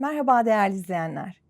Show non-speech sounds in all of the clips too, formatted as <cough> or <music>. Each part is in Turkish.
Merhaba değerli izleyenler.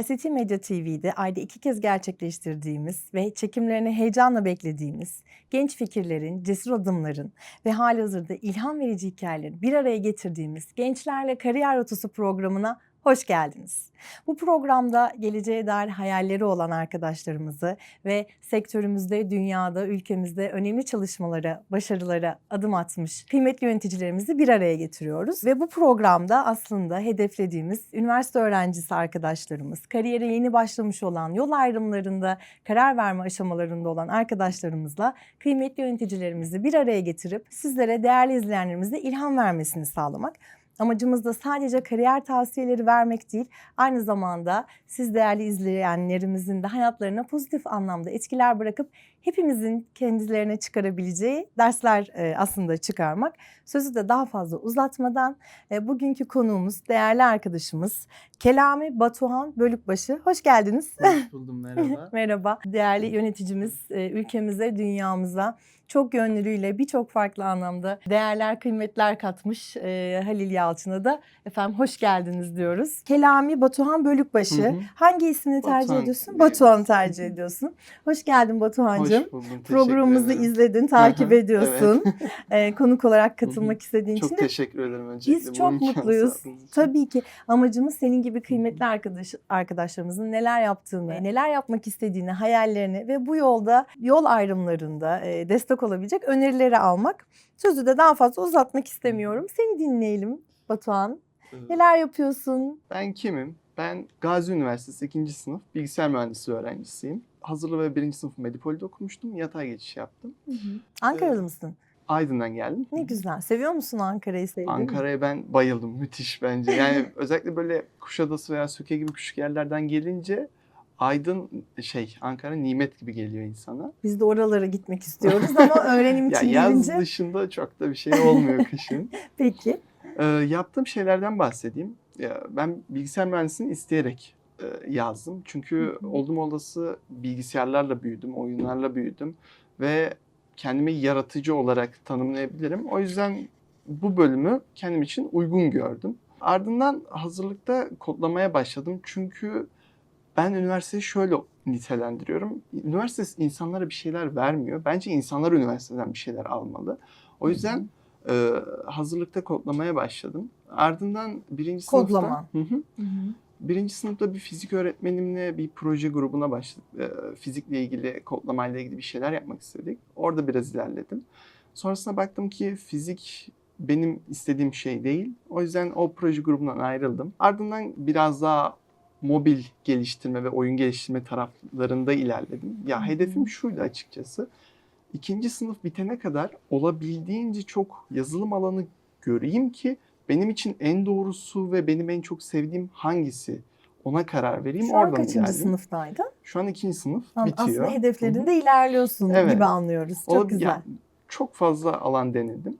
ICT Medya TV'de ayda iki kez gerçekleştirdiğimiz ve çekimlerini heyecanla beklediğimiz genç fikirlerin, cesur adımların ve halihazırda ilham verici hikayelerin bir araya getirdiğimiz Gençlerle Kariyer Rotası programına hoş geldiniz. Bu programda geleceğe dair hayalleri olan arkadaşlarımızı ve sektörümüzde, dünyada, ülkemizde önemli çalışmalara, başarılara adım atmış kıymetli yöneticilerimizi bir araya getiriyoruz. Ve bu programda aslında hedeflediğimiz üniversite öğrencisi arkadaşlarımız, kariyere yeni başlamış olan, yol ayrımlarında karar verme aşamalarında olan arkadaşlarımızla kıymetli yöneticilerimizi bir araya getirip sizlere değerli izleyenlerimize ilham vermesini sağlamak. Amacımız da sadece kariyer tavsiyeleri vermek değil, aynı zamanda siz değerli izleyenlerimizin de hayatlarına pozitif anlamda etkiler bırakıp hepimizin kendilerine çıkarabileceği dersler e, aslında çıkarmak. Sözü de daha fazla uzatmadan e, bugünkü konuğumuz, değerli arkadaşımız Kelami Batuhan Bölükbaşı. Hoş geldiniz. Hoş buldum merhaba. <laughs> Merhaba. Değerli yöneticimiz e, ülkemize, dünyamıza çok yönlülüğüyle birçok farklı anlamda değerler, kıymetler katmış e, Halil Yalçın'a da efendim hoş geldiniz diyoruz. Kelami Batuhan Bölükbaşı. Hı hı. Hangi ismini tercih Batuhan ediyorsun? diye. Batuhan'ı tercih ediyorsun. Hoş geldin Batuhan'cığım. Hoş buldum. Programımızı izledin, takip ediyorsun. E, konuk olarak katılmak istediğin için Çok de teşekkür ederim öncelikle. biz çok mutluyuz. Tabii ki amacımız senin gibi kıymetli arkadaş arkadaşlarımızın neler yaptığını, neler yapmak istediğini, hayallerini ve bu yolda yol ayrımlarında e, destek olabilecek önerileri almak. Sözü de daha fazla uzatmak istemiyorum. Seni dinleyelim Batuhan. Ee, Neler yapıyorsun? Ben kimim? Ben Gazi Üniversitesi 2. sınıf bilgisayar mühendisliği öğrencisiyim. Hazırlı ve 1. sınıf Medipol'de okumuştum. Yatay geçiş yaptım. Ankaralı Evet. mısın? Aydın'dan geldim. Ne güzel. Seviyor musun Ankara'yı sevdin? Ankara'ya ben bayıldım. Müthiş bence. Yani <laughs> özellikle böyle Kuşadası veya Söke gibi küçük yerlerden gelince Aydın şey Ankara nimet gibi geliyor insana. Biz de oralara gitmek istiyoruz ama <laughs> öğrenim Ya için yaz gelince. dışında çok da bir şey olmuyor kışın. <laughs> Peki. Ee, yaptığım şeylerden bahsedeyim. Ya, ben bilgisayar mühendisliğini isteyerek e, yazdım. Çünkü Hı hı. oldum olası bilgisayarlarla büyüdüm, oyunlarla büyüdüm ve kendimi yaratıcı olarak tanımlayabilirim. O yüzden bu bölümü kendim için uygun gördüm. Ardından hazırlıkta kodlamaya başladım. Çünkü ben üniversiteyi şöyle nitelendiriyorum. Üniversite insanlara bir şeyler vermiyor. Bence insanlar üniversiteden bir şeyler almalı. O yüzden e, hazırlıkta kodlamaya başladım. Ardından birinci Kodlama. sınıfta... Hı hı. Birinci sınıfta bir fizik öğretmenimle bir proje grubuna başladık. E, fizikle ilgili, kodlamayla ilgili bir şeyler yapmak istedik. Orada biraz ilerledim. Sonrasında baktım ki fizik benim istediğim şey değil. O yüzden o proje grubundan ayrıldım. Ardından biraz daha mobil geliştirme ve oyun geliştirme taraflarında ilerledim. Ya hedefim şuydu açıkçası. İkinci sınıf bitene kadar olabildiğince çok yazılım alanı göreyim ki benim için en doğrusu ve benim en çok sevdiğim hangisi ona karar vereyim. Şu an Oradan kaçıncı ilerledim. sınıftaydın? Şu an ikinci sınıf An- bitiyor. Aslında hedeflerinde ilerliyorsun Evet. gibi anlıyoruz. Çok O- güzel. ya, çok fazla alan denedim.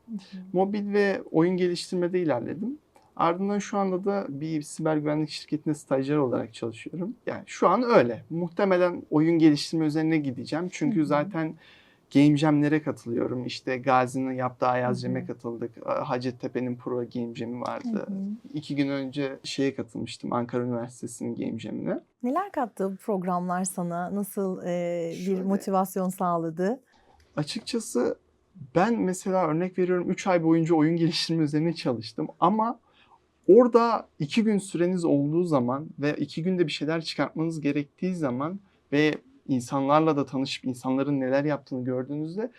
Mobil ve oyun geliştirmede ilerledim. Ardından şu anda da bir siber güvenlik şirketinde stajyer olarak çalışıyorum. Yani şu an öyle. Muhtemelen oyun geliştirme üzerine gideceğim. Çünkü Hı hı. zaten game jam'lere katılıyorum. İşte Gazi'nin yaptığı Ayaz. Jam'e katıldık. Hacettepe'nin Pro Game Jam'i vardı. Hı hı. İki gün önce şeye katılmıştım Ankara Üniversitesi'nin Game Jam'ine. Neler kattı bu programlar sana? Nasıl e, bir Şöyle. motivasyon sağladı? Açıkçası ben mesela örnek veriyorum 3 ay boyunca oyun geliştirme üzerine çalıştım ama orada 2 gün süreniz olduğu zaman ve 2 günde bir şeyler çıkartmanız gerektiği zaman ve insanlarla da tanışıp insanların neler yaptığını gördüğünüzde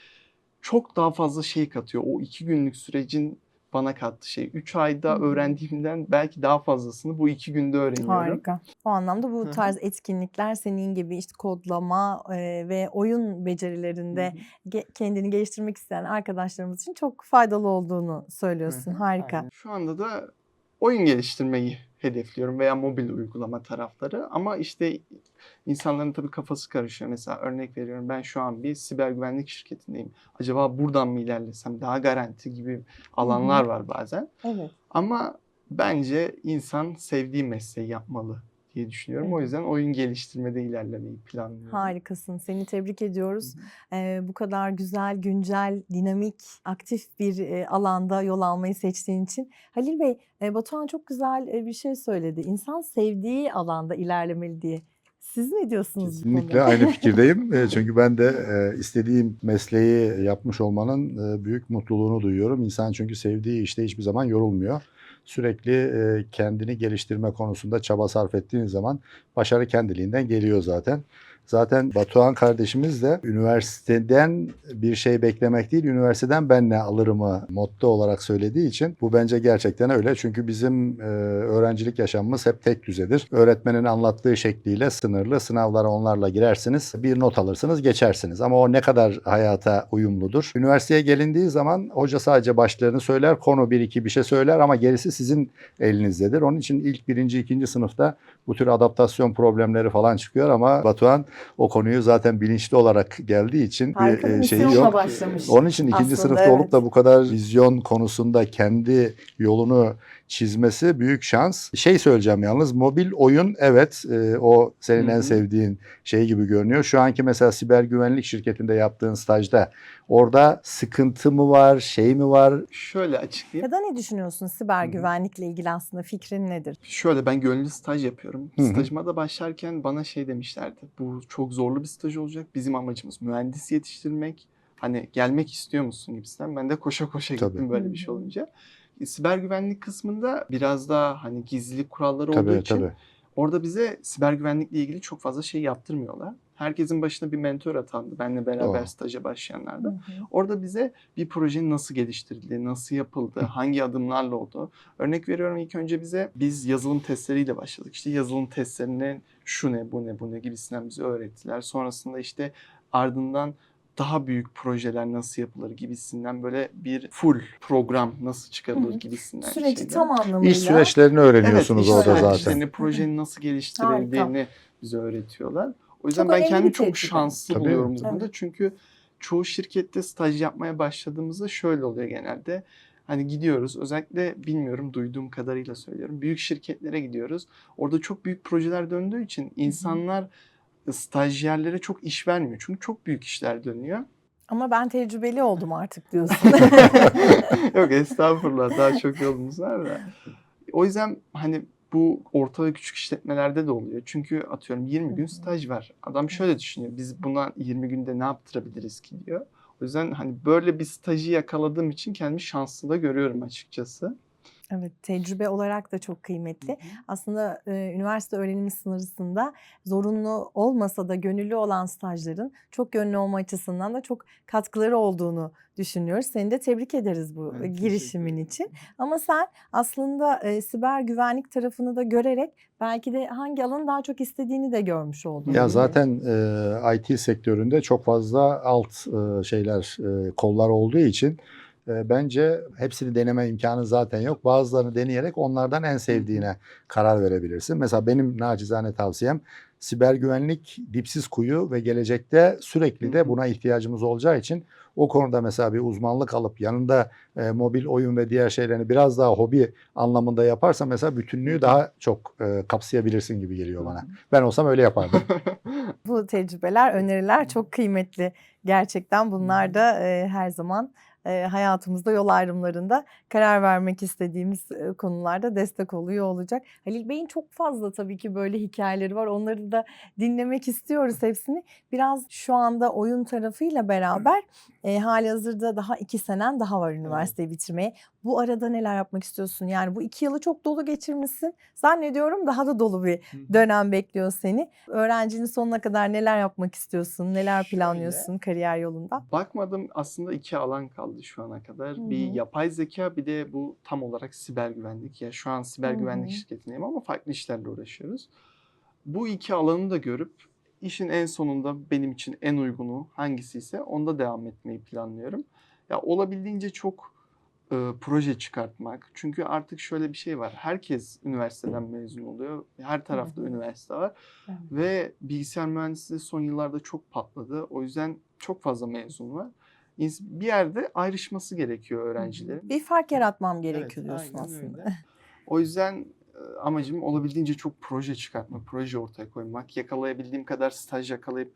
çok daha fazla şey katıyor. O 2 günlük sürecin bana kattığı şey. 3 ayda öğrendiğimden belki daha fazlasını bu 2 günde öğreniyorum. Harika. O anlamda bu tarz etkinlikler senin gibi işte kodlama e, ve oyun becerilerinde kendini geliştirmek isteyen arkadaşlarımız için çok faydalı olduğunu söylüyorsun. Harika. aynen. Şu anda da oyun geliştirmeyi hedefliyorum veya mobil uygulama tarafları ama işte insanların tabii kafası karışıyor. Mesela örnek veriyorum ben şu an bir siber güvenlik şirketindeyim. Acaba buradan mı ilerlesem daha garanti gibi alanlar var bazen. Evet. Ama bence insan sevdiği mesleği yapmalı diye düşünüyorum. Evet. O yüzden oyun geliştirmede ilerlemeyi planlıyorum. Harikasın. Seni tebrik ediyoruz. Ee, bu kadar güzel, güncel, dinamik, aktif bir e, alanda yol almayı seçtiğin için. Halil Bey, e, Batuhan çok güzel e, bir şey söyledi. İnsan sevdiği alanda ilerlemeli diye. Siz ne diyorsunuz Kesinlikle aynı fikirdeyim. Çünkü ben de istediğim mesleği yapmış olmanın büyük mutluluğunu duyuyorum. İnsan çünkü sevdiği işte hiçbir zaman yorulmuyor. Sürekli e, kendini geliştirme konusunda çaba sarf ettiğin zaman başarı kendiliğinden geliyor zaten. Zaten Batuhan kardeşimiz de üniversiteden bir şey beklemek değil, üniversiteden ben ne alırımı motto olarak söylediği için bu bence gerçekten öyle. Çünkü bizim e, öğrencilik yaşamımız hep tek düzedir. Öğretmenin anlattığı şekliyle sınırlı. Sınavlara onlarla girersiniz, bir not alırsınız, geçersiniz. Ama o ne kadar hayata uyumludur. Üniversiteye gelindiği zaman hoca sadece başlarını söyler, konu bir iki bir şey söyler ama gerisi sizin elinizdedir. Onun için ilk birinci, ikinci sınıfta bu tür adaptasyon problemleri falan çıkıyor ama Batuhan o konuyu zaten bilinçli olarak geldiği için Harika bir bir e, şeyi yok. başlamış. Onun için ikinci Aslında, sınıfta evet. olup da bu kadar vizyon konusunda kendi yolunu çizmesi büyük şans. Şey söyleyeceğim yalnız mobil oyun evet e, o senin Hı en sevdiğin şey gibi görünüyor. Şu anki mesela siber güvenlik şirketinde yaptığın stajda orada sıkıntı mı var, şey mi var? Şöyle açıklayayım. Ya da ne düşünüyorsun siber Hı hı. güvenlikle ilgili aslında fikrin nedir? Şöyle ben gönüllü staj yapıyorum. Hı hı. Stajıma da başlarken bana şey demişlerdi. Bu çok zorlu bir staj olacak. Bizim amacımız mühendis yetiştirmek. Hani gelmek istiyor musun gibisinden. Ben de koşa koşa Tabii. gittim böyle bir şey olunca. Siber güvenlik kısmında biraz daha hani gizlilik kuralları olduğu Tabii için tabii. orada bize siber güvenlikle ilgili çok fazla şey yaptırmıyorlar. Herkesin başına bir mentor atandı. Benle beraber Doğru. staja başlayanlarda. hı. Orada bize bir projenin nasıl geliştirildiği, nasıl yapıldığı, hangi adımlarla olduğu. Örnek veriyorum ilk önce bize biz yazılım testleriyle başladık. İşte yazılım testlerinin şu ne, bu ne, bu ne gibisinden bize öğrettiler. Sonrasında işte ardından daha büyük projeler nasıl yapılır gibisinden böyle bir full program nasıl çıkarılır hı. gibisinden Süreci şeyler. tam anlamıyla. İş süreçlerini öğreniyorsunuz evet, orada iş zaten. süreçlerini, projenin nasıl geliştirildiğini bize öğretiyorlar. O yüzden Çok ben kendimi çok şanslı Tabii. buluyorum bu Evet. konuda. Çünkü çoğu şirkette staj yapmaya başladığımızda şöyle oluyor genelde. Hani gidiyoruz özellikle bilmiyorum duyduğum kadarıyla söylüyorum. Büyük şirketlere gidiyoruz. Orada çok büyük projeler döndüğü için insanlar stajyerlere çok iş vermiyor. Çünkü çok büyük işler dönüyor. Ama ben tecrübeli oldum artık diyorsun. <laughs> <laughs> Yok estağfurullah daha çok yolumuz var da. O yüzden hani bu orta ve küçük işletmelerde de oluyor. Çünkü atıyorum 20 gün staj var. Adam şöyle düşünüyor. Biz buna 20 günde ne yaptırabiliriz ki diyor. O yüzden hani böyle bir stajı yakaladığım için kendimi şanslı da görüyorum açıkçası. Evet, tecrübe olarak da çok kıymetli. Aslında e, üniversite öğrenimi sınırında zorunlu olmasa da gönüllü olan stajların çok gönüllü olma açısından da çok katkıları olduğunu düşünüyoruz. Seni de tebrik ederiz bu Evet, girişimin için. Ama sen aslında e, siber güvenlik tarafını da görerek belki de hangi alanı daha çok istediğini de görmüş oldun. Ya zaten e, IT sektöründe çok fazla alt e, şeyler, e, kollar olduğu için e, bence hepsini deneme imkanı zaten yok. Bazılarını deneyerek onlardan en sevdiğine karar verebilirsin. Mesela benim nacizane tavsiyem siber güvenlik dipsiz kuyu ve gelecekte sürekli de buna ihtiyacımız olacağı için o konuda mesela bir uzmanlık alıp yanında e, mobil oyun ve diğer şeylerini biraz daha hobi anlamında yaparsa mesela bütünlüğü daha çok e, kapsayabilirsin gibi geliyor bana. Ben olsam öyle yapardım. <laughs> Bu tecrübeler, öneriler çok kıymetli. Gerçekten bunlar da e, her zaman e, hayatımızda yol ayrımlarında karar vermek istediğimiz e, konularda destek oluyor olacak. Halil Bey'in çok fazla tabii ki böyle hikayeleri var. Onları da dinlemek istiyoruz hepsini. Biraz şu anda oyun tarafıyla beraber e, hali hazırda daha iki senen daha var üniversiteyi bitirmeye. Bu arada neler yapmak istiyorsun? Yani bu iki yılı çok dolu geçirmişsin. Zannediyorum daha da dolu bir dönem bekliyor seni. Öğrencinin sonuna kadar neler yapmak istiyorsun? Neler Şöyle. planlıyorsun kariyer yolunda? Bakmadım aslında iki alan kaldı şu ana kadar. Hı Bir yapay zeka bir de bu tam olarak siber güvenlik. Ya şu an siber Hı güvenlik şirketindeyim ama farklı işlerle uğraşıyoruz. Bu iki alanı da görüp işin en sonunda benim için en uygunu hangisi ise onda devam etmeyi planlıyorum. Ya olabildiğince çok e, proje çıkartmak. Çünkü artık şöyle bir şey var. Herkes üniversiteden mezun oluyor. Her tarafta hı. üniversite var. Evet. Ve bilgisayar mühendisliği son yıllarda çok patladı. O yüzden çok fazla mezun var. Bir yerde ayrışması gerekiyor öğrencilerin. Bir fark yaratmam Evet, gerekiyor diyorsun aynen aslında. öyle. <laughs> O yüzden amacım olabildiğince çok proje çıkartmak, proje ortaya koymak, yakalayabildiğim kadar staj yakalayıp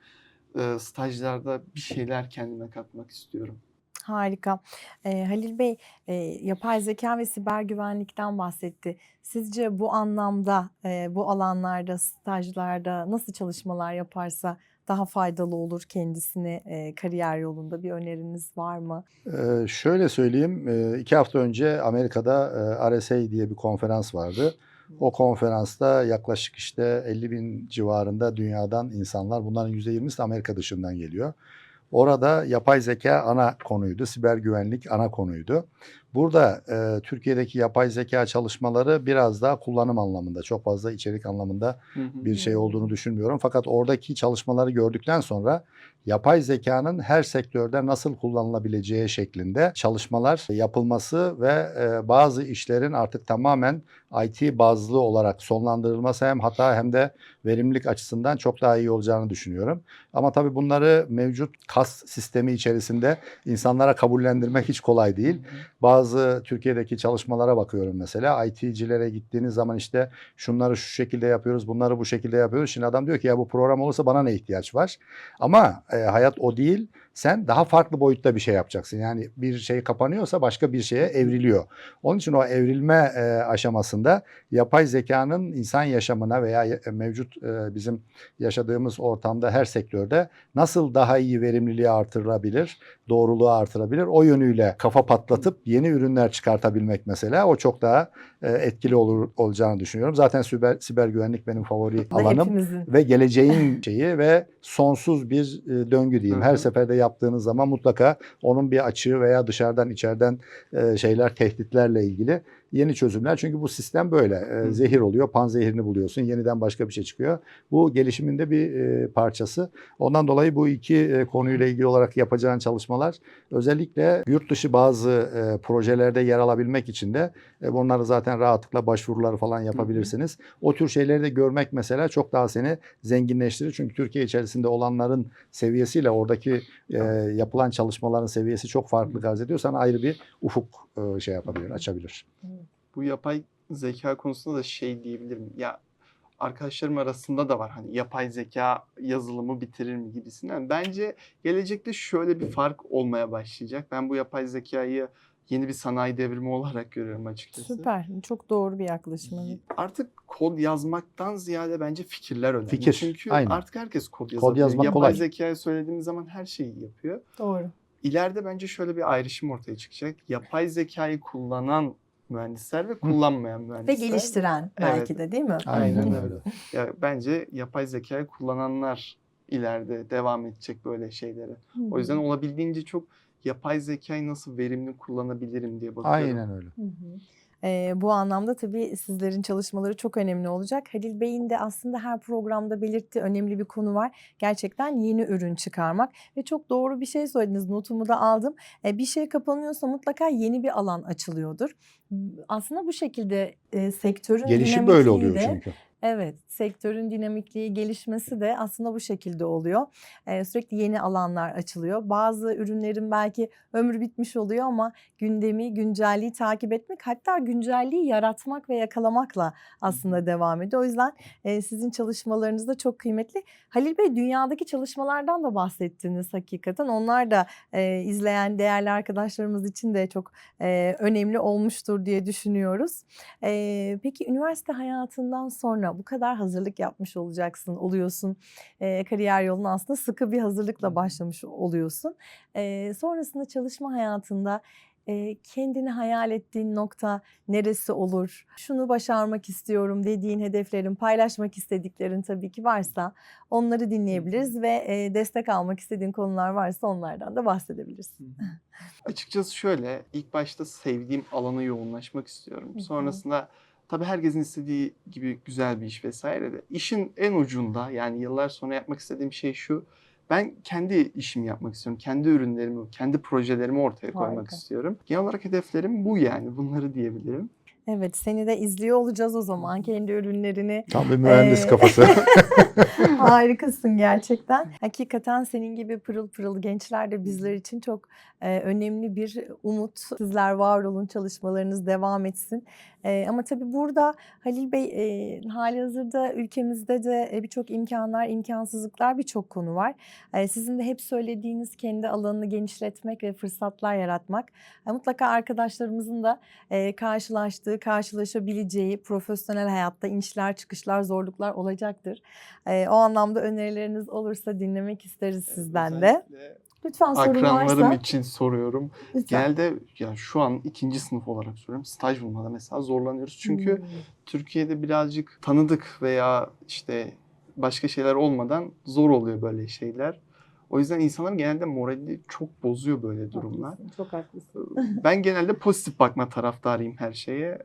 stajlarda bir şeyler kendime katmak istiyorum. Harika. Eee, Halil Bey, eee, yapay zeka ve siber güvenlikten bahsetti. Sizce bu anlamda, eee, bu alanlarda, stajlarda nasıl çalışmalar yaparsa daha faydalı olur kendisine, eee, kariyer yolunda? Bir öneriniz var mı? Ee, şöyle söyleyeyim, e, iki hafta önce Amerika'da e, RSA diye bir konferans vardı. O konferansta yaklaşık işte 50 bin civarında dünyadan insanlar, bunların %20'si de Amerika dışından geliyor. Orada yapay zeka ana konuydu, siber güvenlik ana konuydu. Burada e, Türkiye'deki yapay zeka çalışmaları biraz daha kullanım anlamında, çok fazla içerik anlamında Hı hı. bir şey olduğunu düşünmüyorum. Fakat oradaki çalışmaları gördükten sonra yapay zekanın her sektörde nasıl kullanılabileceği şeklinde çalışmalar yapılması ve e, bazı işlerin artık tamamen IT bazlı olarak sonlandırılması hem hata hem de verimlilik açısından çok daha iyi olacağını düşünüyorum. Ama tabii bunları mevcut kas sistemi içerisinde insanlara kabullendirmek hiç kolay değil. Bazı Türkiye'deki çalışmalara bakıyorum mesela. IT'cilere gittiğiniz zaman işte şunları şu şekilde yapıyoruz, bunları bu şekilde yapıyoruz. Şimdi adam diyor ki ya bu program olursa bana ne ihtiyaç var? Ama e, hayat o değil. Sen daha farklı boyutta bir şey yapacaksın. Yani bir şey kapanıyorsa başka bir şeye evriliyor. Onun için o evrilme e, aşamasında yapay zekanın insan yaşamına veya ya- mevcut e, bizim yaşadığımız ortamda her sektörde nasıl daha iyi verimliliği artırılabilir, doğruluğu artırabilir o yönüyle kafa patlatıp yeni ürünler çıkartabilmek mesela o çok daha e, etkili olur olacağını düşünüyorum. Zaten siber, siber güvenlik benim favori alanım hepimizin. ve geleceğin şeyi ve sonsuz bir e, döngü diyeyim. Her seferde yaptığınız zaman mutlaka onun bir açığı veya dışarıdan içeriden e, şeyler tehditlerle ilgili yeni çözümler. Çünkü bu sistem böyle. E, Hı. Zehir oluyor, panzehirini buluyorsun, yeniden başka bir şey çıkıyor. Bu gelişiminde bir e, parçası. Ondan dolayı bu iki e, konuyla ilgili olarak yapacağın çalışmalar özellikle yurt dışı bazı e, projelerde yer alabilmek için de e, bunları zaten rahatlıkla başvuruları falan yapabilirsiniz. O tür şeyleri de görmek mesela çok daha seni zenginleştirir. Çünkü Türkiye içerisinde olanların seviyesiyle oradaki e, yapılan çalışmaların seviyesi çok farklı arz ediyor. Sana ayrı bir ufuk şey yapabilir, açabilir. Bu yapay zeka konusunda da şey diyebilirim. Ya arkadaşlarım arasında da var hani yapay zeka yazılımı bitirir mi gibisinden. Bence gelecekte şöyle bir fark olmaya başlayacak. Ben bu yapay zekayı yeni bir sanayi devrimi olarak görüyorum açıkçası. Süper. Çok doğru bir yaklaşım. Artık kod yazmaktan ziyade bence fikirler önemli. Fikir, Çünkü aynen. artık herkes kod yazabiliyor. yazmak Yapay kolay. zekaya söylediğimiz zaman her şeyi yapıyor. Doğru. İleride bence şöyle bir ayrışım ortaya çıkacak. Yapay zekayı kullanan mühendisler ve kullanmayan Ve mühendisler. geliştiren belki de değil mi? Aynen öyle. öyle. Ya bence yapay zekayı kullananlar ileride devam edecek böyle şeylere. O yüzden olabildiğince çok yapay zekayı nasıl verimli kullanabilirim diye bakıyorum. Aynen öyle. Hı hı. Eee, bu anlamda tabii sizlerin çalışmaları çok önemli olacak. Halil Bey'in de aslında her programda belirttiği önemli bir konu var. Gerçekten yeni ürün çıkarmak ve çok doğru bir şey söylediniz. Notumu da aldım. E, bir şey kapanıyorsa mutlaka yeni bir alan açılıyordur. Aslında bu şekilde e, sektörün Gelişim böyle oluyor çünkü. Evet, sektörün dinamikliği, gelişmesi de aslında bu şekilde oluyor. Eee, sürekli yeni alanlar açılıyor. Bazı ürünlerin belki ömrü bitmiş oluyor ama gündemi, güncelliği takip etmek, hatta güncelliği yaratmak ve yakalamakla aslında devam ediyor. O yüzden eee, sizin çalışmalarınız da çok kıymetli. Halil Bey, dünyadaki çalışmalardan da bahsettiniz hakikaten. Onlar da eee, izleyen değerli arkadaşlarımız için de çok eee, önemli olmuştur diye düşünüyoruz. Eee, peki üniversite hayatından sonra bu kadar hazırlık yapmış olacaksın, oluyorsun. Eee, kariyer yoluna aslında sıkı bir hazırlıkla başlamış oluyorsun. Eee, sonrasında çalışma hayatında eee, kendini hayal ettiğin nokta neresi olur? Şunu başarmak istiyorum dediğin hedeflerin, paylaşmak istediklerin tabii ki varsa onları dinleyebiliriz ve eee, destek almak istediğin konular varsa onlardan da bahsedebilirsin. <laughs> Açıkçası şöyle, ilk başta sevdiğim alana yoğunlaşmak istiyorum. Sonrasında tabii herkesin istediği gibi güzel bir iş vesaire de işin en ucunda yani yıllar sonra yapmak istediğim şey şu. Ben kendi işimi yapmak istiyorum. Kendi ürünlerimi, kendi projelerimi ortaya koymak Harika. istiyorum. Genel olarak hedeflerim bu yani. Bunları diyebilirim. Evet, seni de izliyor olacağız o zaman. Kendi ürünlerini Tam bir mühendis Ee, kafası. <laughs> Harikasın gerçekten. <laughs> Hakikaten senin gibi pırıl pırıl gençler de bizler için çok e, önemli bir umut. Sizler var olun, çalışmalarınız devam etsin. Eee, ama tabii burada Halil Bey, eee, hâlihazırda ülkemizde de, eee, birçok imkânlar, imkânsızlıklar, birçok konu var. Eee, sizin de hep söylediğiniz kendi alanını genişletmek ve fırsatlar yaratmak. Eee, mutlaka arkadaşlarımızın da, eee, karşılaştığı, karşılaşabileceği profesyonel hayatta inişler, çıkışlar, zorluklar olacaktır. Eee, o anlamda önerileriniz olursa dinlemek isteriz sizden de. Lütfen sorun Akranlarım varsa için soruyorum. lütfen. Genelde ya şu an ikinci sınıf olarak soruyorum. Staj bulmada mesela zorlanıyoruz. Çünkü Hımm. Türkiye'de birazcık tanıdık veya işte başka şeyler olmadan zor oluyor böyle şeyler. O yüzden insanların genelde morali çok bozuyor böyle durumlar. Haklısın, çok haklısın. Ben genelde pozitif bakma taraftarıyım her şeye.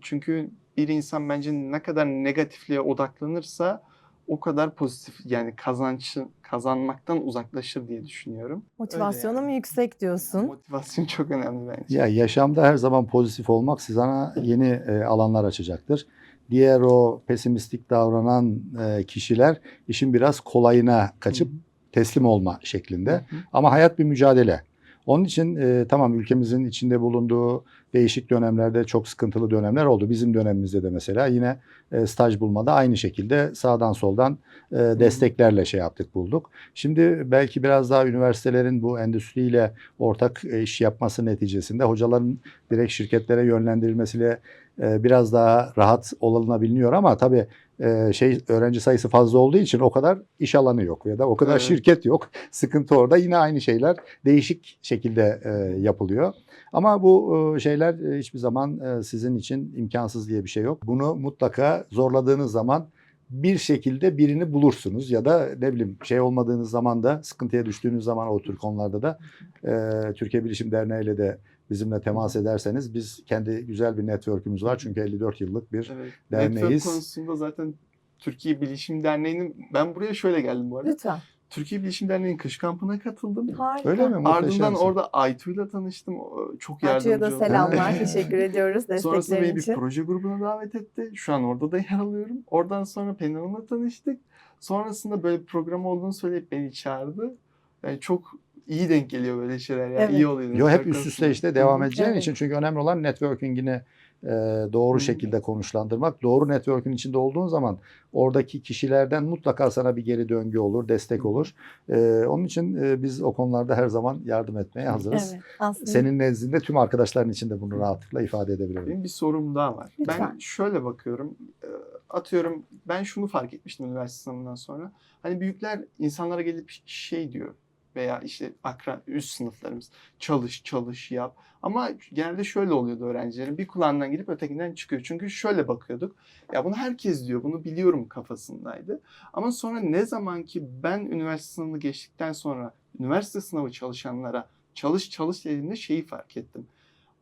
Çünkü bir insan bence ne kadar negatifliğe odaklanırsa o kadar pozitif yani kazançı kazanmaktan uzaklaşır diye düşünüyorum. Motivasyonum yani. yüksek diyorsun. Motivasyon <laughs> çok önemli bence. Ya yaşamda her zaman pozitif olmak sana yeni e, alanlar açacaktır. Diğer o pesimistik davranan e, kişiler işin biraz kolayına kaçıp teslim olma şeklinde. Hı hı. Ama hayat bir mücadele. Onun için e, tamam ülkemizin içinde bulunduğu değişik dönemlerde çok sıkıntılı dönemler oldu. Bizim dönemimizde de mesela yine e, staj bulmada aynı şekilde sağdan soldan e, desteklerle şey yaptık bulduk. Şimdi belki biraz daha üniversitelerin bu endüstriyle ortak e, iş yapması neticesinde hocaların direkt şirketlere yönlendirilmesiyle e, biraz daha rahat olunabiliyor ama tabii e, şey öğrenci sayısı fazla olduğu için o kadar iş alanı yok ya da o kadar Evet. şirket yok. <laughs> Sıkıntı orada. Yine aynı şeyler değişik şekilde e, yapılıyor. Ama bu e, şeyler e, hiçbir zaman e, sizin için imkansız diye bir şey yok. Bunu mutlaka zorladığınız zaman bir şekilde birini bulursunuz ya da ne bileyim şey olmadığınız zaman da sıkıntıya düştüğünüz zaman o tür konularda da e, Türkiye Bilişim Derneği ile de bizimle temas ederseniz biz kendi güzel bir network'ümüz var çünkü 54 yıllık bir Evet. derneğiz. Network konusunda zaten Türkiye Bilişim Derneği'nin ben buraya şöyle geldim bu arada. Lütfen. Türkiye Bilişim Derneği'nin kış kampına katıldım. Harika. Öyle mi? Muhteşemsin. Ardından orada Aytu'yla tanıştım. O Çok yardımcı Aytu'ya da oldu. selamlar. Teşekkür ediyoruz Sonrasında desteklerin beni bir proje grubuna davet etti. Şu an orada da yer alıyorum. Oradan sonra Pelin Hanım'la tanıştık. Sonrasında böyle bir program olduğunu söyleyip beni çağırdı. Yani çok iyi denk geliyor böyle şeyler. Yani Evet. iyi oluyor. Yo hep üst üste işte devam edeceğin Evet. için çünkü önemli olan networking'ini e, doğru şekilde konuşlandırmak. Doğru network'ün içinde olduğun zaman oradaki kişilerden mutlaka sana bir geri döngü olur, destek olur. E, onun için e, biz o konularda her zaman yardım etmeye hazırız. Evet. Aslında Senin nezdinde tüm arkadaşların için de bunu rahatlıkla ifade edebilirim. Benim bir sorum daha var. Lütfen. Ben şöyle bakıyorum. e, Atıyorum ben şunu fark etmiştim üniversite sınavından sonra. Hani büyükler insanlara gelip şey diyor veya işte akran üst sınıflarımız çalış çalış yap. Ama genelde şöyle oluyordu öğrencilerin bir kulağından girip ötekinden çıkıyor. Çünkü şöyle bakıyorduk. Ya bunu herkes diyor bunu biliyorum kafasındaydı. Ama sonra ne zaman ki ben üniversite sınavını geçtikten sonra üniversite sınavı çalışanlara çalış çalış dediğimde şeyi fark ettim.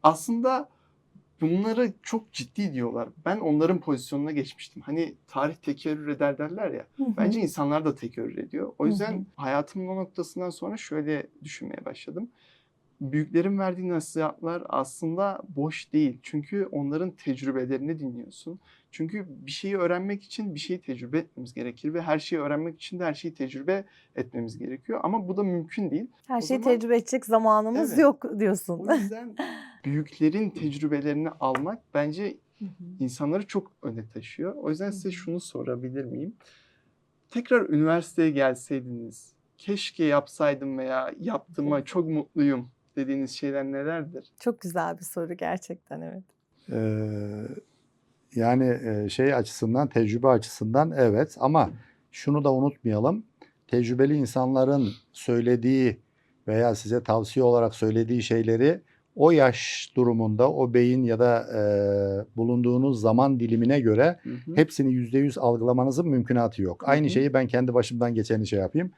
Aslında bunları çok ciddi diyorlar. Ben onların pozisyonuna geçmiştim. Hani tarih tekerrür eder derler ya. Hı hı. Bence insanlar da tekerrür ediyor. O Hı yüzden hı. hayatımın o noktasından sonra şöyle düşünmeye başladım. Büyüklerin verdiği nasihatler aslında boş değil. Çünkü onların tecrübelerini dinliyorsun. Çünkü bir şeyi öğrenmek için bir şeyi tecrübe etmemiz gerekir ve her şeyi öğrenmek için de her şeyi tecrübe etmemiz gerekiyor. Ama bu da mümkün değil. Her o şeyi zaman- tecrübe edecek zamanımız Evet. yok diyorsun. O yüzden <laughs> büyüklerin tecrübelerini almak bence Hı hı. insanları çok öne taşıyor. O yüzden size şunu sorabilir miyim? Tekrar üniversiteye gelseydiniz, keşke yapsaydım veya yaptığıma çok mutluyum dediğiniz şeyler nelerdir? Çok güzel bir soru gerçekten evet. Ee, yani e, şey açısından, tecrübe açısından evet ama şunu da unutmayalım. Tecrübeli insanların söylediği veya size tavsiye olarak söylediği şeyleri o yaş durumunda, o beyin ya da e, bulunduğunuz zaman dilimine göre Hı hı. hepsini yüzde yüz algılamanızın mümkünatı yok. Aynı hı. şeyi ben kendi başımdan geçeni şey yapayım.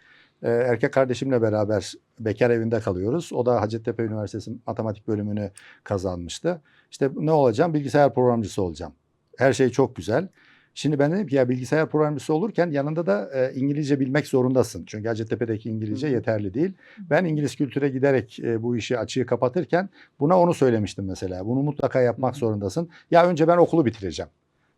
Ee, erkek kardeşimle beraber bekar evinde kalıyoruz. O da Hacettepe Üniversitesi matematik bölümünü kazanmıştı. İşte ne olacağım? Bilgisayar programcısı olacağım. Her şey çok güzel. Şimdi ben dedim ki ya bilgisayar programcısı olurken yanında da e, İngilizce bilmek zorundasın. Çünkü Hacettepe'deki İngilizce Hı yeterli değil. Ben İngiliz kültüre giderek e, bu işi açığı kapatırken buna onu söylemiştim mesela. Bunu mutlaka yapmak Hı zorundasın. Ya önce ben okulu bitireceğim.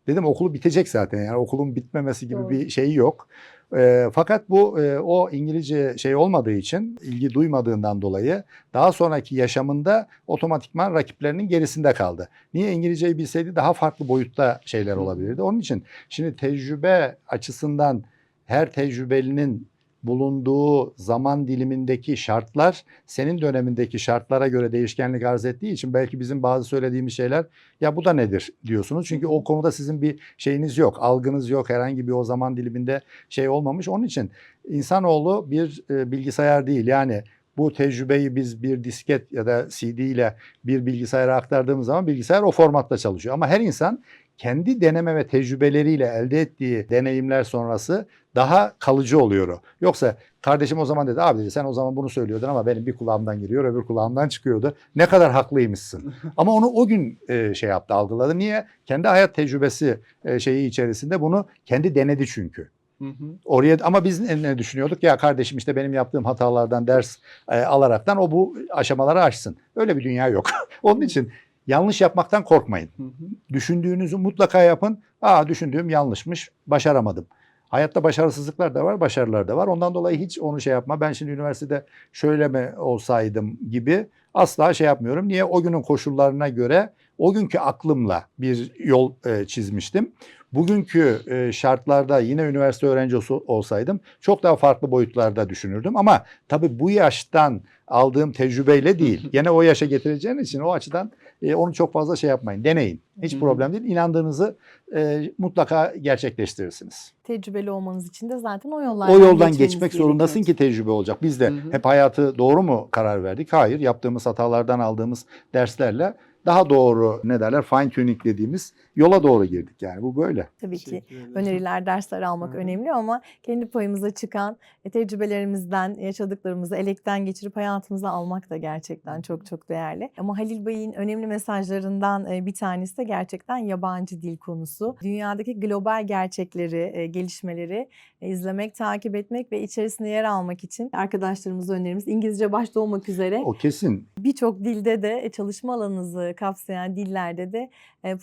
Dedim okulu bitecek zaten yani okulun bitmemesi gibi Doğru. bir şey yok. E, fakat bu e, o İngilizce şey olmadığı için ilgi duymadığından dolayı daha sonraki yaşamında otomatikman rakiplerinin gerisinde kaldı. Niye İngilizceyi bilseydi daha farklı boyutta şeyler olabilirdi. Onun için şimdi tecrübe açısından her tecrübelinin bulunduğu zaman dilimindeki şartlar senin dönemindeki şartlara göre değişkenlik arz ettiği için belki bizim bazı söylediğimiz şeyler ya bu da nedir diyorsunuz. Çünkü o konuda sizin bir şeyiniz yok, algınız yok. Herhangi bir o zaman diliminde şey olmamış. Onun için insanoğlu bir e, bilgisayar değil. Yani bu tecrübeyi biz bir disket ya da CD ile bir bilgisayara aktardığımız zaman bilgisayar o formatta çalışıyor. Ama her insan kendi deneme ve tecrübeleriyle elde ettiği deneyimler sonrası daha kalıcı oluyor. Yoksa kardeşim o zaman dedi abi dedi sen o zaman bunu söylüyordun ama benim bir kulağımdan giriyor öbür kulağımdan çıkıyordu. Ne kadar haklıymışsın. <laughs> ama onu o gün e, şey yaptı algıladı. Niye? Kendi hayat tecrübesi e, şeyi içerisinde bunu kendi denedi çünkü. Hı hı. Oraya ama biz ne, ne düşünüyorduk? Ya kardeşim işte benim yaptığım hatalardan ders e, alaraktan o bu aşamaları aşsın. Öyle bir dünya yok. <laughs> Onun için yanlış yapmaktan korkmayın. Hı hı. Düşündüğünüzü mutlaka yapın. Aa düşündüğüm yanlışmış, başaramadım. Hayatta başarısızlıklar da var, başarılar da var. Ondan dolayı hiç onu şey yapma. Ben şimdi üniversitede şöyle mi olsaydım gibi asla şey yapmıyorum. Niye? O günün koşullarına göre o günkü aklımla bir yol e, çizmiştim. Bugünkü e, şartlarda yine üniversite öğrencisi olsaydım çok daha farklı boyutlarda düşünürdüm. Ama tabii bu yaştan aldığım tecrübeyle değil. <laughs> Gene o yaşa getireceğin için o açıdan e, onu çok fazla şey yapmayın. Deneyin. Hiç Hı hı. problem değil. İnandığınızı e, mutlaka gerçekleştirirsiniz. Tecrübeli olmanız için de zaten o yollardan O yoldan geçmek zorundasın ki tecrübe olacak. Biz de Hı hı. hep hayatı doğru mu karar verdik? Hayır. Yaptığımız hatalardan aldığımız derslerle daha doğru ne derler fine tuning dediğimiz yola doğru girdik. Yani bu böyle. Tabii ki öneriler, dersler almak Hı önemli ama kendi payımıza çıkan e, tecrübelerimizden, yaşadıklarımızı elekten geçirip hayatımıza almak da gerçekten çok çok değerli. Ama Halil Bey'in önemli mesajlarından e, bir tanesi de gerçekten yabancı dil konusu. Dünyadaki global gerçekleri, e, gelişmeleri izlemek, takip etmek ve içerisinde yer almak için arkadaşlarımıza önerimiz İngilizce başta olmak üzere O kesin. birçok dilde de çalışma alanınızı kapsayan dillerde de e,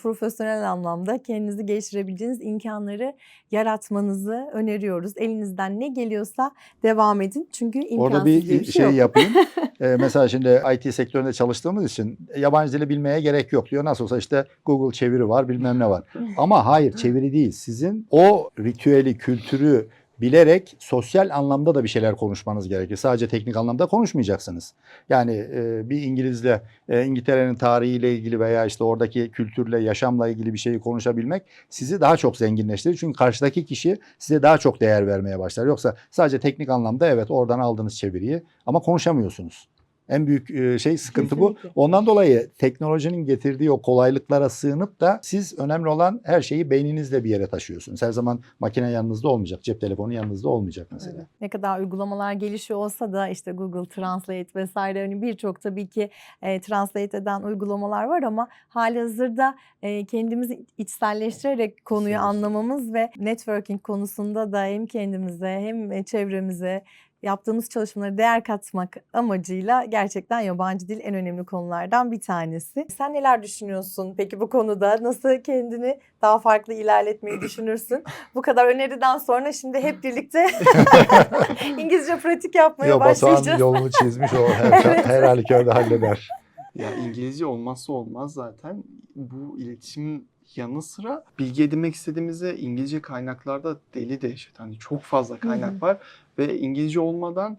profesyonel anlamda kendinizi geliştirebileceğiniz imkanları yaratmanızı öneriyoruz. Elinizden ne geliyorsa devam edin. Çünkü imkansız Orada bir, bir şey, şey yok. yapayım. <laughs> Ee, mesela şimdi IT sektöründe çalıştığımız için yabancı dili bilmeye gerek yok diyor. Nasıl olsa işte Google çeviri var bilmem ne var. <laughs> Ama hayır çeviri değil. Sizin o ritüeli, kültürü bilerek sosyal anlamda da bir şeyler konuşmanız gerekir. Sadece teknik anlamda konuşmayacaksınız. Yani e, bir İngilizle e, İngiltere'nin tarihiyle ilgili veya işte oradaki kültürle, yaşamla ilgili bir şeyi konuşabilmek sizi daha çok zenginleştirir. Çünkü karşıdaki kişi size daha çok değer vermeye başlar. Yoksa sadece teknik anlamda evet oradan aldığınız çeviriyi ama konuşamıyorsunuz. En büyük e, şey sıkıntı bu. Kesinlikle. Ondan dolayı teknolojinin getirdiği o kolaylıklara sığınıp da siz önemli olan her şeyi beyninizle bir yere taşıyorsunuz. Her zaman makine yanınızda olmayacak, cep telefonu yanınızda olmayacak mesela. Ne kadar uygulamalar gelişiyor olsa da işte Google Translate vesaire hani birçok tabii ki e, translate eden uygulamalar var ama hali hazırda e, kendimizi içselleştirerek konuyu Kesinlikle. anlamamız ve networking konusunda da hem kendimize hem e, çevremize yaptığımız çalışmalara değer katmak amacıyla gerçekten yabancı dil en önemli konulardan bir tanesi. Sen neler düşünüyorsun peki bu konuda? Nasıl kendini daha farklı ilerletmeyi düşünürsün? <laughs> Bu kadar öneriden sonra şimdi hep birlikte <laughs> İngilizce pratik yapmaya Yo, Batuhan başlayacağız. yolunu çizmiş o her, <laughs> Evet. her halükarda halleder. Ya İngilizce olmazsa olmaz zaten. Bu iletişimin yanı sıra bilgi edinmek istediğimizde İngilizce kaynaklarda deli dehşet. Hani çok fazla kaynak var ve İngilizce olmadan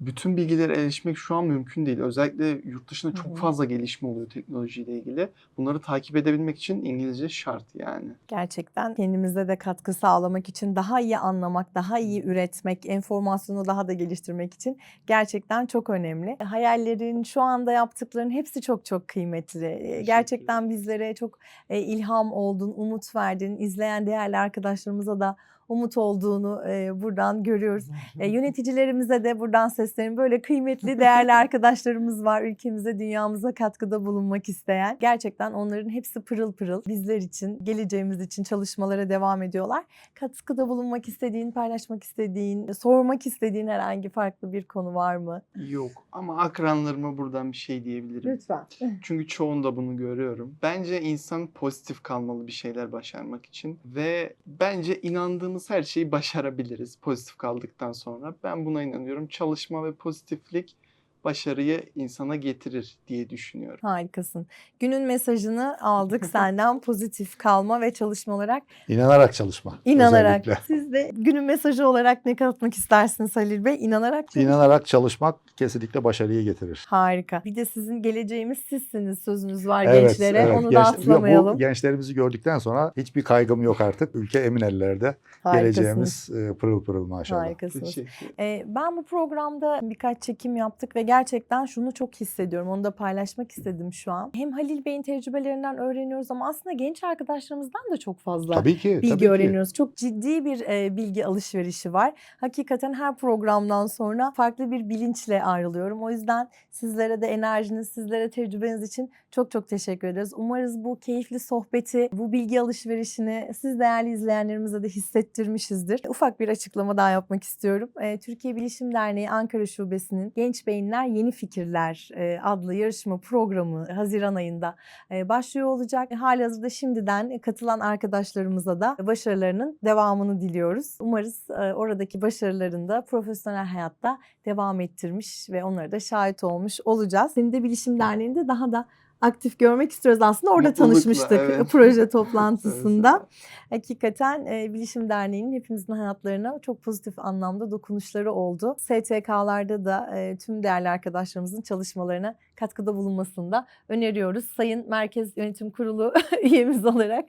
bütün bilgilere erişmek şu an mümkün değil. Özellikle yurt dışında çok fazla gelişme oluyor teknolojiyle ilgili. Bunları takip edebilmek için İngilizce şart yani. Gerçekten kendimize de katkı sağlamak için daha iyi anlamak, daha iyi üretmek, enformasyonu daha da geliştirmek için gerçekten çok önemli. Hayallerin, şu anda yaptıkların hepsi çok çok kıymetli. Gerçekten bizlere çok ilham oldun, umut verdin. İzleyen değerli arkadaşlarımıza da umut olduğunu e, buradan görüyoruz. E, yöneticilerimize de buradan seslenin. Böyle kıymetli, değerli arkadaşlarımız var ülkemize, dünyamıza katkıda bulunmak isteyen. Gerçekten onların hepsi pırıl pırıl bizler için, geleceğimiz için çalışmalara devam ediyorlar. Katkıda bulunmak istediğin, paylaşmak istediğin, sormak istediğin herhangi farklı bir konu var mı? Yok ama akranlarıma buradan bir şey diyebilirim. Lütfen. <laughs> Çünkü çoğunda bunu görüyorum. Bence insan pozitif kalmalı bir şeyler başarmak için ve bence inandığımız her şeyi başarabiliriz pozitif kaldıktan sonra. Ben buna inanıyorum. Çalışma ve pozitiflik başarıyı insana getirir diye düşünüyorum. Harikasın. Günün mesajını aldık <laughs> senden pozitif kalma ve çalışma olarak. İnanarak çalışma. İnanarak. özellikle. Siz de günün mesajı olarak ne katmak istersiniz Halil Bey? İnanarak çalışma. İnanarak çalışmak kesinlikle başarıyı getirir. Harika. Bir de sizin geleceğimiz sizsiniz sözünüz var gençlere. Onu da Genç- atlamayalım. Bu gençlerimizi gördükten sonra hiçbir kaygım yok artık. Ülke emin ellerde. Harikasınız. Geleceğimiz e, pırıl pırıl maşallah. Harikasınız. Teşekkür ederim. Ee, ben bu programda birkaç çekim yaptık ve gerçekten şunu çok hissediyorum. Onu da paylaşmak istedim şu an. Hem Halil Bey'in tecrübelerinden öğreniyoruz ama aslında genç arkadaşlarımızdan da çok fazla Tabii ki. bilgi tabii ki. öğreniyoruz. Çok ciddi bir e, bilgi alışverişi var. Hakikaten her programdan sonra farklı bir bilinçle ayrılıyorum. O yüzden sizlere de enerjiniz, sizlere tecrübeniz için çok çok teşekkür ederiz. Umarız bu keyifli sohbeti, bu bilgi alışverişini siz değerli izleyenlerimize de hissettirmişizdir. Ufak bir açıklama daha yapmak istiyorum. Türkiye Bilişim Derneği Ankara Şubesi'nin Genç Beyinler Yeni Fikirler adlı yarışma programı Haziran ayında başlıyor olacak. Halihazırda şimdiden katılan arkadaşlarımıza da başarılarının devamını diliyoruz. Umarız oradaki başarılarını da profesyonel hayatta devam ettirmiş ve onlara da şahit olmuş olacağız. Seni de Bilişim Derneği'nde daha da aktif görmek istiyoruz aslında. Orada Mutlulukla, tanışmıştık evet. <laughs> proje toplantısında. Evet, Hakikaten e, Bilişim Derneği'nin hepimizin hayatlarına çok pozitif anlamda dokunuşları oldu. STK'larda da e, tüm değerli arkadaşlarımızın çalışmalarına katkıda bulunmasını da öneriyoruz. Sayın Merkez Yönetim Kurulu <laughs> üyemiz olarak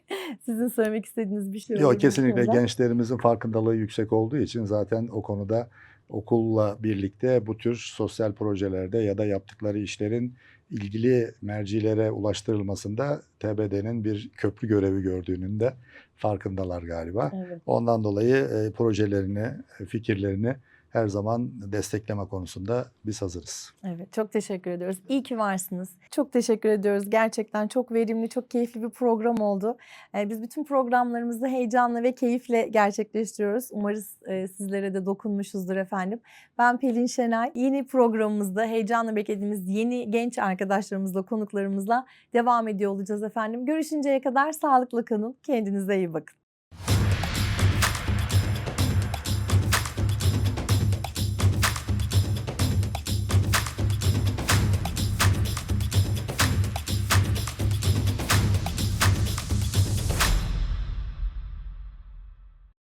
sizin söylemek istediğiniz bir şey olur mu Yok kesinlikle gençlerimizin farkındalığı yüksek olduğu için zaten o konuda okulla birlikte bu tür sosyal projelerde ya da yaptıkları işlerin ilgili mercilere ulaştırılmasında TBD'nin bir köprü görevi gördüğünün de farkındalar galiba. Evet. Ondan dolayı e, projelerini, e, fikirlerini her zaman destekleme konusunda biz hazırız. Evet, çok teşekkür ediyoruz. İyi ki varsınız. Çok teşekkür ediyoruz. Gerçekten çok verimli, çok keyifli bir program oldu. Ee, biz bütün programlarımızı heyecanla ve keyifle gerçekleştiriyoruz. Umarız e, sizlere de dokunmuşuzdur efendim. Ben Pelin Şenay. Yeni programımızda heyecanla beklediğimiz yeni genç arkadaşlarımızla, konuklarımızla devam ediyor olacağız efendim. Görüşünceye kadar sağlıklı kalın. Kendinize iyi bakın.